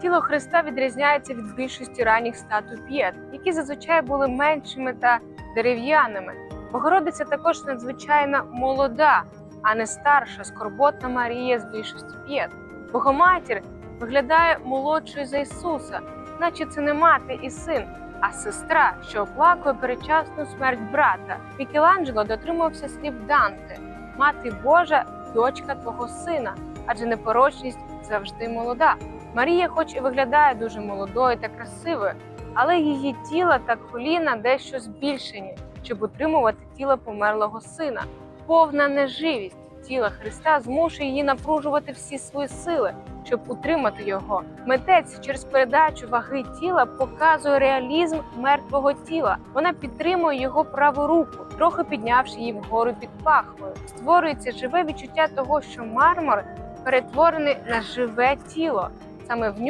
Тіло Христа відрізняється від більшості ранніх статуй п'єт, які зазвичай були меншими та дерев'яними. Богородиця також надзвичайно молода, а не старша, скорботна Марія з більшості п'єт. Богоматір виглядає молодшою за Ісуса, наче це не мати і син, а сестра, що оплакує передчасну смерть брата. Мікеланджело дотримувався слів Данте: Мати Божа, дочка твого сина, адже непорочність завжди молода. Марія, хоч і виглядає дуже молодою та красивою, але її тіло та коліна дещо збільшені, щоб утримувати тіло померлого сина. Повна неживість тіла Христа змушує її напружувати всі свої сили, щоб утримати його. Митець через передачу ваги тіла показує реалізм мертвого тіла. Вона підтримує його праву руку, трохи піднявши її вгору під пахвою. Створюється живе відчуття того, що мармур перетворений на живе тіло. Саме в ньому